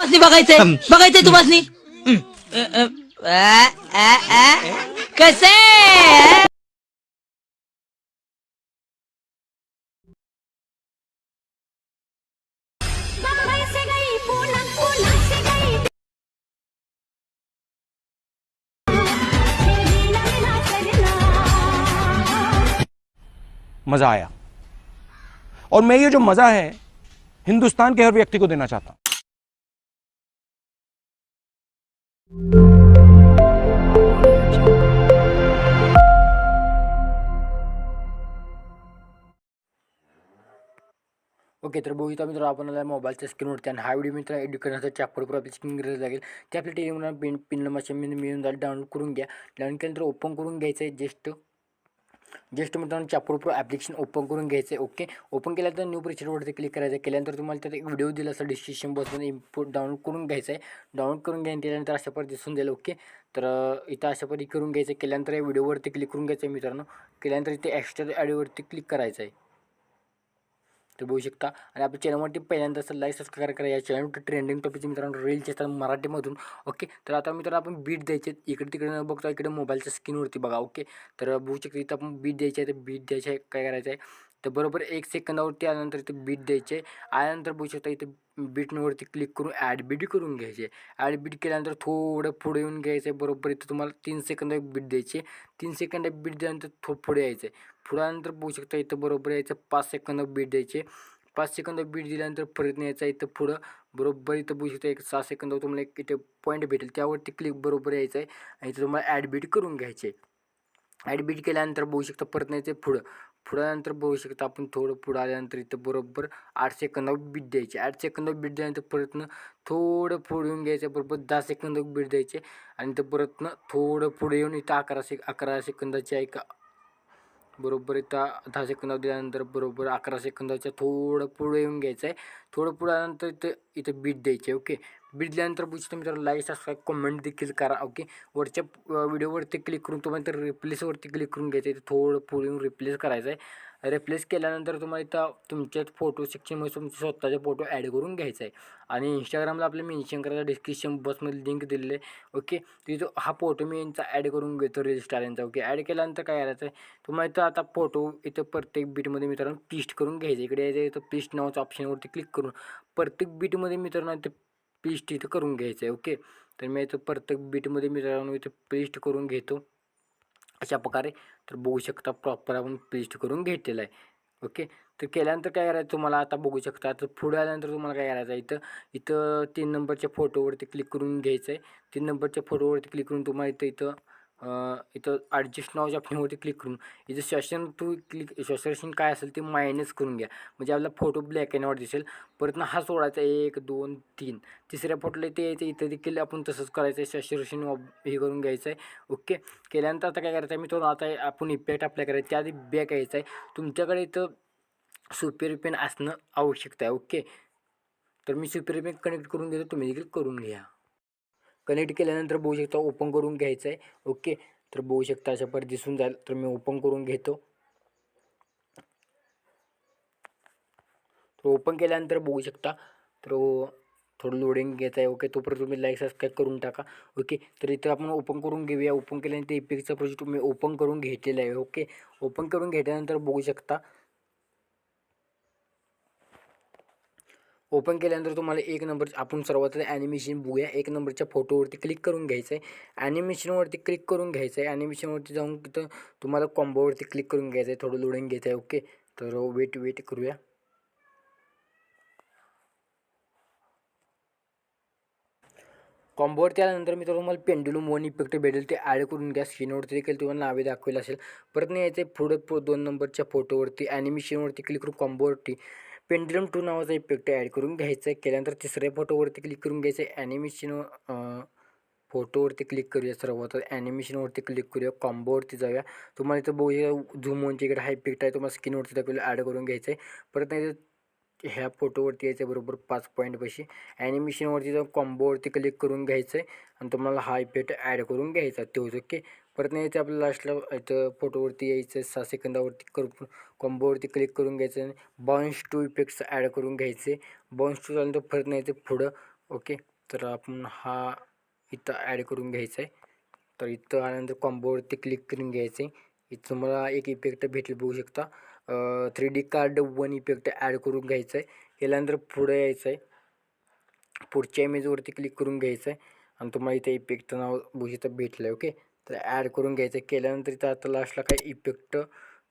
तुम्हासनी बघायचंय बघायचंय तुम्हासनी कसे मज़ा आया। और मैं ये जो मज़ा है हिंदुस्तान के हर व्यक्ति को देना चाहता हूँ। ओके तर बघू इथं मित्र आपण आला मोबाईलच्या स्क्रीनवरती आणि हा व्हिडिओ मित्र एडिट करण्यासाठी ॲपवर आपली स्क्रीन गरज लागेल. ते आपल्या टेलिग्राम पिन पिन मशीन मिळून जाईल डाउनलोड करून घ्या. डाउनलोड केल्यानंतर ओपन करून घ्यायचं आहे जस्ट जस्ट मित्रांनो चापूर प्रो ॲप्लिकेशन ओपन करून घ्यायचं आहे ओके ओपन केल्यानंतर न्यू प्रिचरवरती क्लिक करायचं. आहे केल्यानंतर तुम्हाला त्यात एक व्हिडिओ दिला असं डिस्क्रिप्शन बॉक्समध्ये इम्पोर्ट डाउनलोड करून घ्यायचं आहे डाउनलोड करून घ्या आणि त्यानंतर अशा पर दिसून जाईल ओके तर इथं अशा पद्धती करून घ्यायचं आहे केल्यानंतर या व्हिडिओवरती क्लिक करून घ्यायचं आहे मित्रांनो. केल्यानंतर इथे एक्स्ट्रा ॲडिओवरती क्लिक करायचं आहे ते बघू शकता. आणि आपल्या चॅनलवरती पहिल्यांदा असं लाईक सबस्क्राईब करा. या चॅनलवरती ट्रेंडिंग टॉपिकचे मित्रांनो. रील्स असतात मराठीमधून. ओके तर आता मित्रांनो आपण बीट द्यायचे इकडे तिकडे न बघता इकडे मोबाईलच्या स्क्रीनवरती बघा. ओके तर बघू शकता इथं आपण बीट द्यायचे आहे. तर बीट द्यायचं आहे. काय करायचं आहे? तर बरोबर एक सेकंदावरती आल्यानंतर इथे बीट द्यायचे. आल्यानंतर बघू शकता इथे बीटवरती क्लिक करून ॲड बीट करून घ्यायचे. ॲड बीट केल्यानंतर थोडं पुढे येऊन घ्यायचं. आहे बरोबर इथं तुम्हाला तीन सेकंद बीट द्यायचे. तीन सेकंद बीट दिल्यानंतर थोडं पुढे यायचं. आहे पुढे बघू शकता इथं बरोबर यायचं. पाच सेकंद बीट द्यायचे. पाच सेकंद बीट दिल्यानंतर परत न्यायचा इथं पुढं बरोबर इथं बघू शकता एक सहा सेकंद तुम्हाला एक इथे पॉईंट भेटेल. त्यावरती क्लिक बरोबर यायचं आहे आणि इथं तुम्हाला ॲड बीट करून घ्यायचे. ॲडबीट केल्यानंतर बघू शकता परत न्यायचं पुढं पुढं आल्यानंतर बघू शकता आपण थोडं पुढं आल्यानंतर इथं बरोबर आठ सेकंद बीट द्यायचे. आठ सेकंद बीट दिल्यानंतर परतनं थोडं पुढे येऊन घ्यायचं. बरोबर दहा सेकंद बीट द्यायचे. आणि इथं परतनं थोडं पुढे येऊन इथं अकरा सेक अकरा सेकंदाची एक बरोबर इथं दहा सेकंद दिल्यानंतर बरोबर अकरा सेकंदाच्या थोडं पुढे येऊन घ्यायचं आहे. थोडं पुढे आल्यानंतर इथं इथं बीट द्यायचे. ओके? बीट दिल्यानंतर बुजतं मित्रांनो लाईक सबस्क्राईब कमेंट देखील करा ओके वरच्या व्हिडिओवरती क्लिक करून तुम्हाला तर रिप्लेसवरती क्लिक करून घ्यायचं आहे. थोडं पुढे रिप्लेस करायचं आहे. रिप्लेस केल्यानंतर तुम्हाला इथं तुमच्या फोटो सेक्शनमध्ये तुमचे स्वतःचे फोटो ॲड करून घ्यायचा आहे. आणि इंस्टाग्रामला आपलं मेन्शन करायचं डिस्क्रिप्शन बॉक्समध्ये लिंक दिलेलं आहे ओके तिथं हा फोटो मी यांचा ॲड करून घेतो रजिस्टार यांचा ओके ॲड केल्यानंतर काय करायचं आहे? तुम्हाला इथं आता फोटो इथं प्रत्येक बीटमध्ये मित्रांनो पिस्ट करून घ्यायचं इकडे यायचं इथं पिस्ट नावाच्या ऑप्शनवरती क्लिक करून. प्रत्येक बीटमध्ये मित्रांनो इथं पेस्ट इथं करून घ्यायचं आहे ओके? तर मी इथं प्रत्येक बीटमध्ये मित्रांनो इथं पेस्ट करून घेतो. अशा प्रकारे. तर बघू शकता प्रॉपर आपण पेस्ट करून घेतलेलं आहे ओके? तर केल्यानंतर काय करायचं तुम्हाला? आता बघू शकता तर पुढे आल्यानंतर तुम्हाला काय करायचं आहे? इथं इथं तीन नंबरच्या फोटोवरती क्लिक करून घ्यायचं आहे. तीन नंबरच्या फोटोवरती क्लिक करून तुम्हाला इथं इथं इथं ॲडजस्ट नावाच्या ऑप्शनवरती क्लिक करून इथं सेशन टू क्लिक सेशन काय असेल ते मायनस करून घ्या. म्हणजे आपला फोटो ब्लॅक अँड व्हाईट दिसेल. परत ना हा सोडायचा एक दोन तीन. तिसऱ्या फोटोला ते यायचं इथं देखील आपण तसंच करायचं आहे. सेशन हे करून घ्यायचं आहे. ओके केल्यानंतर आता काय करायचं आहे मी तो आता आपण इफेक्ट अप्लाय करायचा त्याआधी बॅक यायचं आहे. तुमच्याकडे इथं सुपेर पेन असणं आवश्यकता आहे. ओके तर मी सुपेर पेन कनेक्ट करून घेतो. तुम्ही देखील करून घ्या. कनेक्ट केल्यानंतर बघू शकता ओपन करून घ्यायचं आहे ओके तर बघू शकता अशा पर दिसून जाईल. तर मी ओपन करून घेतो. तर ओपन केल्यानंतर बघू शकता. तर थोडं लोडिंग घ्यायचं आहे ओके तोपर्यंत तुम्ही लाईक सबस्क्राईब करून टाका. ओके तर इथं आपण ओपन करून घेऊया. ओपन केल्यानंतर इफेक्टचा प्रोजेक्ट तुम्ही ओपन करून घेतलेला आहे. ओके ओपन करून घेतल्यानंतर बघू शकता. ओपन केल्यानंतर तुम्हाला एक नंबर आपण सर्वात ॲनिमेशन बघूया. एक नंबरच्या फोटोवरती क्लिक करून घ्यायचं आहे ॲनिमेशनवरती क्लिक करून घ्यायचं आहे ॲनिमेशनवरती जाऊन तिथं तुम्हाला कॉम्बोवरती क्लिक करून घ्यायचं आहे थोडं लोडिंग घ्यायचं आहे ओके तर वेट वेट करूया. कॉम्बोवरती आल्यानंतर मी तुम्हाला पेंडुलम वन इफेक्ट भेटेल. ते ॲड करून घ्या. स्क्रीनवरती देखील तुम्हाला नावे दाखवेल असेल. परत नाही यायचे पुढे दोन नंबरच्या फोटोवरती ॲनिमेशनवरती क्लिक करून कॉम्बोवरती पेंडुलम टू नावाचा इफेक्ट ॲड करून घ्यायचा आहे. केल्यानंतर तिसऱ्या फोटोवरती क्लिक करून घ्यायचं आहे. ॲनिमेशन फोटोवरती क्लिक करूया सर्वात ॲनिमेशनवरती क्लिक करूया. कॉम्बोवरती जाऊया. तुम्हाला इथं बघूया झूम इकडे हा इफेक्ट आहे. तुम्हाला स्किनवरती दाखवलं ॲड करून घ्यायचं आहे. परत नाही ह्या फोटोवरती यायचं आहे बरोबर पाच पॉईंटपाशी ॲनिमेशनवरती जाऊन कॉम्बोवरती क्लिक करून घ्यायचं आहे. आणि तुम्हाला हा इफेक्ट ॲड करून घ्यायचा तेवढं ओके परत नाही ते आपल्याला लास्टला इथं फोटोवरती यायचं सहा सेकंदावरती करून कॉम्बोवरती क्लिक करून घ्यायचं आणि बाउन्स टू इफेक्ट्स ॲड करून घ्यायचे. बाउन्स टू झाल्यानंतर परत नाही ते पुढं. ओके तर आपण हा इथं ॲड करून घ्यायचा आहे. तर इथं आल्यानंतर कॉम्बोवरती क्लिक करून घ्यायचं. आहे इथं तुम्हाला एक इफेक्ट भेटेल बघू शकता. Three D card one effect add करून घ्यायचं आहे. केल्यानंतर पुढं यायचं आहे. पुढच्या इमेजवरती क्लिक करून घ्यायचं आहे. आणि तुम्हाला इथे इफेक्टचं नाव बघू शकता भेटलं आहे ओके तर ॲड करून घ्यायचं. केल्यानंतर इथं आता लास्टला काही इफेक्ट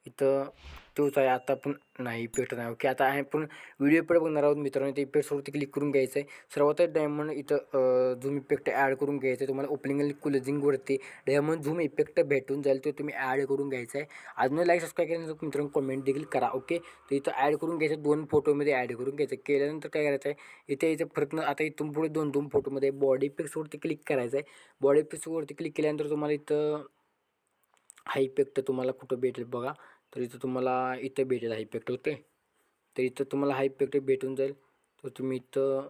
इथं तोच आहे. आता आपण नाही इफेक्ट नाही. ओके आता आहे आपण व्हिडिओ पण बघणार आहोत मित्रांनो. ते इफेक्ट्सवरती क्लिक करून घ्यायचं आहे सर्वात डायमंड इथं झूम इफेक्ट ॲड करून घ्यायचं आहे तुम्हाला ओपनिंग आणि क्लोजिंगवरती डायमंड झूम इफेक्ट भेटून जाईल तो तुम्ही ॲड करून घ्यायचा आहे अजून लाईक सबस्क्राईब केल्यानंतर मित्रांनो कमेंट देखील करा ओके? तर इथं ॲड करून घ्यायचं दोन फोटोमध्ये ॲड करून घ्यायचं केल्यानंतर काय करायचं आहे इथे इथं फरक आता इथून पुढे दोन दोन फोटोमध्ये बॉडी इफेक्ट्सवरती क्लिक करायचं आहे बॉडी इफेक्ट्सवरती क्लिक केल्यानंतर तुम्हाला इथं हा इफेक्ट तुम्हाला कुठं भेटेल बघा. तर इथं तुम्हाला इथं भेटेल हा इफेक्ट ओके? तर इथं तुम्हाला हा इफेक्ट भेटून जाईल. तर तुम्ही इथं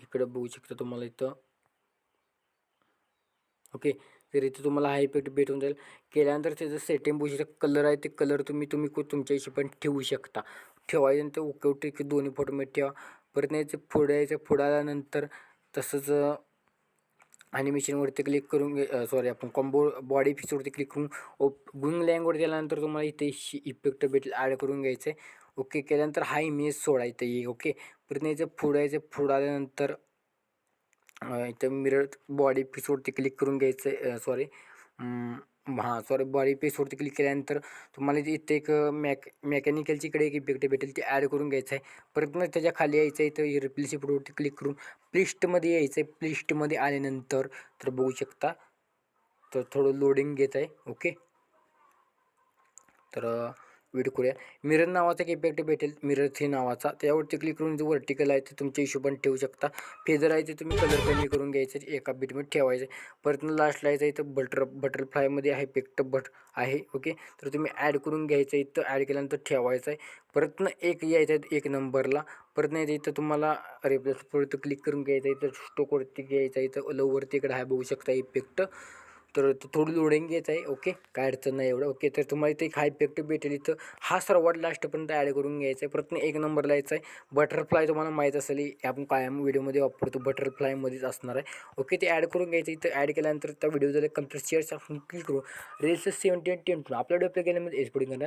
इकडं बघू शकता तुम्हाला इथं. ओके? तर इथं तुम्हाला हा इफेक्ट भेटून जाईल. केल्यानंतर त्याचं सेटिंग बघू शकता. कलर आहे ते कलर तुम्ही तुम्ही कु- तुमच्या हिशोबाने ठेवू शकता. ठेवायचं नंतर ओके ओके की दोन्ही फोटोमध्ये ठेवा. परत नाही पुढे यायचं पुढे आल्यानंतर तसंच ॲनिमेशनवरती क्लिक करून घे सॉरी आपण कॉम्बो बॉडी फिक्सवरती क्लिक करून ओप गुंग लँगवरती गेल्यानंतर तुम्हाला इथे इफेक्ट भेटेल ॲड करून घ्यायचं. आहे ओके केल्यानंतर हा इमेज सोडायचं येईल ओके परत यायचं पुढं यायचं आल्यानंतर इथं मिरर बॉडी फिक्सवरती क्लिक करून घ्यायचं आहे सॉरी हां सॉरी बॉडी पीसवरती क्लिक केल्यानंतर तुम्हाला इथे इथे एक मॅक मेकॅनिकलची इकडे एक इफेक्ट भेटेल ते ॲड करून घ्यायचं आहे परत मग त्याच्याखाली यायचं आहे तर रिप्लेस इफेक्टवरती क्लिक करून प्लिस्टमध्ये यायचं आहे प्लिस्टमध्ये आल्यानंतर तर बघू शकता. तर थोडं लोडिंग घेत आहे ओके तर वेट करूया. मिरर नावाचा एक इफेक्ट भेटेल. मिरर थ्री नावाचा. त्यावरती क्लिक करून जो वर्टिकल आहे ते तुमच्या हिशोबाने ठेवू शकता. फेदर आहे ते तुम्ही कलर कमी करून घ्यायचं एका बीटमध्ये ठेवायचं परत लास्टला यायचं इथं बटर बटरफ्लायमध्ये आहे इफेक्ट बट आहे. ओके तर तुम्ही ॲड करून घ्यायचं इथं ॲड केल्यानंतर ठेवायचं आहे. परत एक यायचं आहे एक नंबरला परत नाही इथं तुम्हाला रिप्लेस परत क्लिक करून घ्यायचं आहे. इथं स्टोकवरती घ्यायचं आहे. इथं लववरती इकडे आहे. बघू शकता इफेक्ट तर थोडी लोडिंग घ्यायचं आहे. ओके? काय अडचण नाही एवढं. ओके तर तुम्हाला इथे एक हा इफेक्ट भेटेल. इथं हा सर्वात लास्टपर्यंत ॲड करून घ्यायचा आहे. परत एक नंबरला यायचा आहे. बटरफ्लाय तुम्हाला माहीत असेल. आपण कायम व्हिडिओमध्ये वापरतो. बटरफ्लायमध्येच असणार आहे. ओके ते ॲड करून घ्यायचं. इथं ॲड केल्यानंतर त्या व्हिडिओ झाले कंप्लीट शेअर क्लिक करू. रेल्स सेवन्टी टेन आपल्या व्हिडिओ प्ले केल्यामध्ये करणार